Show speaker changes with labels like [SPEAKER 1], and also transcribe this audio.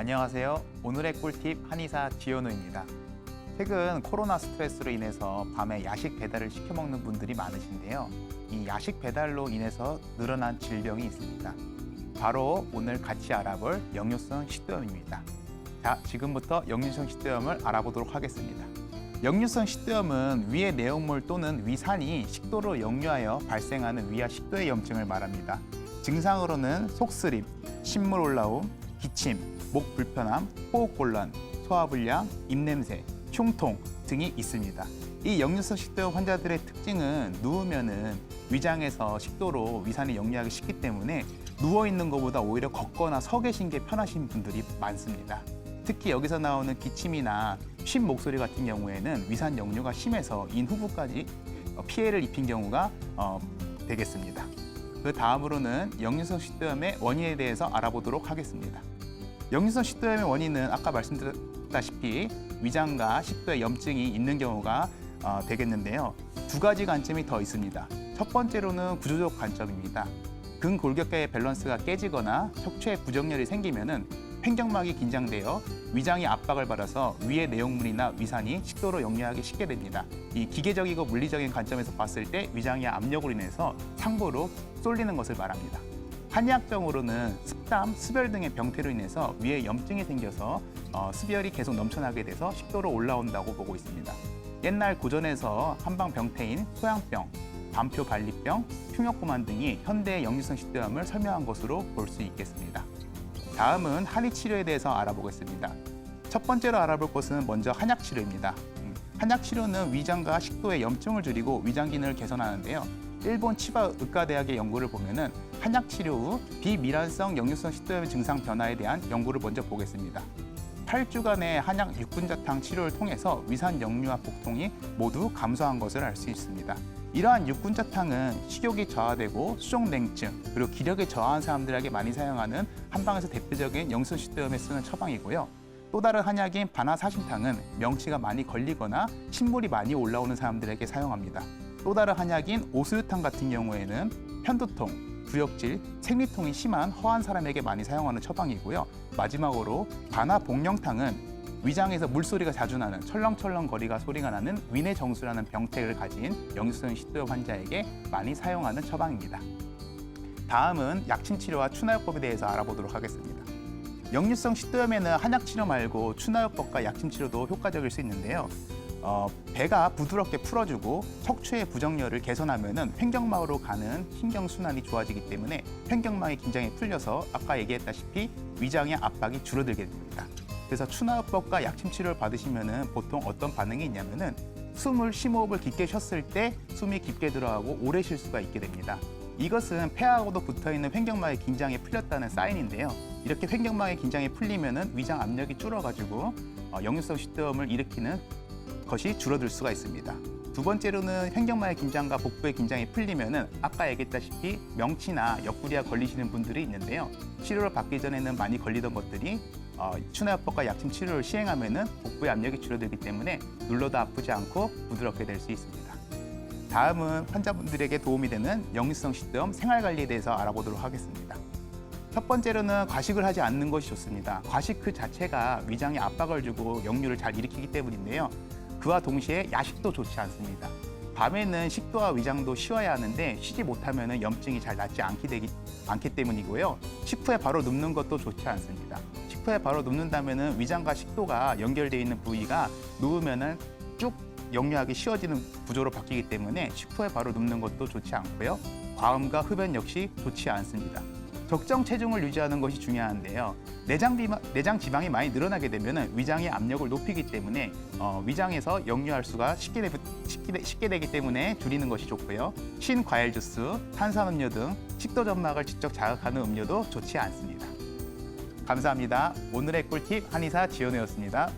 [SPEAKER 1] 안녕하세요. 오늘의 꿀팁 한의사 지현우입니다. 최근 코로나 스트레스로 인해서 밤에 야식 배달을 시켜 먹는 분들이 많으신데요. 이 야식 배달로 인해서 늘어난 질병이 있습니다. 바로 오늘 같이 알아볼 역류성 식도염입니다. 자, 지금부터 역류성 식도염을 알아보도록 하겠습니다. 역류성 식도염은 위의 내용물 또는 위산이 식도로 역류하여 발생하는 위와 식도의 염증을 말합니다. 증상으로는 속쓰림, 신물 올라옴, 기침, 목 불편함, 호흡 곤란, 소화불량, 입냄새, 흉통 등이 있습니다. 이 역류성 식도염 환자들의 특징은 누우면은 위장에서 식도로 위산이 역류하기 쉽기 때문에 누워 있는 것보다 오히려 걷거나 서 계신 게 편하신 분들이 많습니다. 특히 여기서 나오는 기침이나 쉰 목소리 같은 경우에는 위산 역류가 심해서 인 후부까지 어, 피해를 입힌 경우가 어, 되겠습니다. 그 다음으로는 역류성 식도염의 원인에 대해서 알아보도록 하겠습니다. 역류성 식도염의 원인은 아까 말씀드렸다시피 위장과 식도에 염증이 있는 경우가 어, 되겠는데요. 두 가지 관점이 더 있습니다. 첫 번째로는 구조적 관점입니다. 근골격계의 밸런스가 깨지거나 척추에 부정열이 생기면은 횡격막이 긴장되어 위장이 압박을 받아서 위의 내용물이나 위산이 식도로 역류하기 쉽게 됩니다. 이 기계적이고 물리적인 관점에서 봤을 때 위장의 압력으로 인해서 상부로 쏠리는 것을 말합니다. 한의학적으로는 습담, 수별 등의 병태로 인해서 위에 염증이 생겨서 어, 수별이 계속 넘쳐나게 돼서 식도로 올라온다고 보고 있습니다. 옛날 고전에서 한방 병태인 소양병, 반표 발리병, 흉역구만 등이 현대의 역류성 식도염을 설명한 것으로 볼 수 있겠습니다. 다음은 한의 치료에 대해서 알아보겠습니다. 첫 번째로 알아볼 것은 먼저 한약 치료입니다. 음, 한약 치료는 위장과 식도의 염증을 줄이고 위장 기능을 개선하는데요. 일본 치바 의과대학의 연구를 보면은 한약 치료 후 비미란성 역류성 식도염 증상 변화에 대한 연구를 먼저 보겠습니다. 8주간의 한약 6분자탕 치료를 통해서 위산 역류와 복통이 모두 감소한 것을 알 수 있습니다. 이러한 육군자탕은 식욕이 저하되고 수족 냉증 그리고 기력이 저하한 사람들에게 많이 사용하는 한방에서 대표적인 영순 식도염에 쓰는 처방이고요. 또 다른 한약인 바나사신탕은 명치가 많이 걸리거나 신물이 많이 올라오는 사람들에게 사용합니다. 또 다른 한약인 오수유탕 같은 경우에는 편두통, 구역질, 생리통이 심한 허한 사람에게 많이 사용하는 처방이고요. 마지막으로 바나복령탕은 위장에서 물소리가 자주 나는 철렁철렁 거리가 소리가 나는 위내 정수라는 병태를 가진 역류성 식도염 환자에게 많이 사용하는 처방입니다. 다음은 약침 치료와 추나요법에 대해서 알아보도록 하겠습니다. 역류성 식도염에는 한약 치료 말고 추나요법과 약침 치료도 효과적일 수 있는데요. 어, 배가 부드럽게 풀어주고 척추의 부정열을 개선하면은 횡격막으로 가는 신경 순환이 좋아지기 때문에 횡격막의 긴장이 풀려서 아까 얘기했다시피 위장의 압박이 줄어들게 됩니다. 그래서 추나요법과 약침 치료를 받으시면은 보통 어떤 반응이 있냐면은 숨을 심호흡을 깊게 쉬었을 때 숨이 깊게 들어가고 오래 쉴 수가 있게 됩니다. 이것은 폐하고도 붙어 있는 횡격막의 긴장이 풀렸다는 사인인데요. 이렇게 횡격막의 긴장이 풀리면은 위장 압력이 줄어가지고 어, 역류성 식도염을 일으키는 것이 줄어들 수가 있습니다. 두 번째로는 횡격막의 긴장과 복부의 긴장이 풀리면은 아까 얘기했다시피 명치나 옆구리가 걸리시는 분들이 있는데요. 치료를 받기 전에는 많이 걸리던 것들이 어, 추나요법과 약침 치료를 시행하면은 복부의 압력이 줄어들기 때문에 눌러도 아프지 않고 부드럽게 될 수 있습니다. 다음은 환자분들에게 도움이 되는 역류성 식도염 생활 관리에 대해서 알아보도록 하겠습니다. 첫 번째로는 과식을 하지 않는 것이 좋습니다. 과식 그 자체가 위장에 압박을 주고 역류를 잘 일으키기 때문인데요. 그와 동시에 야식도 좋지 않습니다. 밤에는 식도와 위장도 쉬어야 하는데 쉬지 못하면 염증이 잘 낫지 않게 되기, 않기 때문이고요. 식후에 바로 눕는 것도 좋지 않습니다. 식후에 바로 눕는다면 위장과 식도가 연결되어 있는 부위가 누우면 쭉 역류하기 쉬워지는 구조로 바뀌기 때문에 식후에 바로 눕는 것도 좋지 않고요. 과음과 흡연 역시 좋지 않습니다. 적정 체중을 유지하는 것이 중요한데요. 내장, 비마, 내장 지방이 많이 늘어나게 되면 위장의 압력을 높이기 때문에 어, 위장에서 역류할 수가 쉽게, 되, 쉽게, 되, 쉽게 되기 때문에 줄이는 것이 좋고요. 신 과일 주스, 탄산음료 등 식도 점막을 직접 자극하는 음료도 좋지 않습니다. 감사합니다. 오늘의 꿀팁 한의사 지연우였습니다.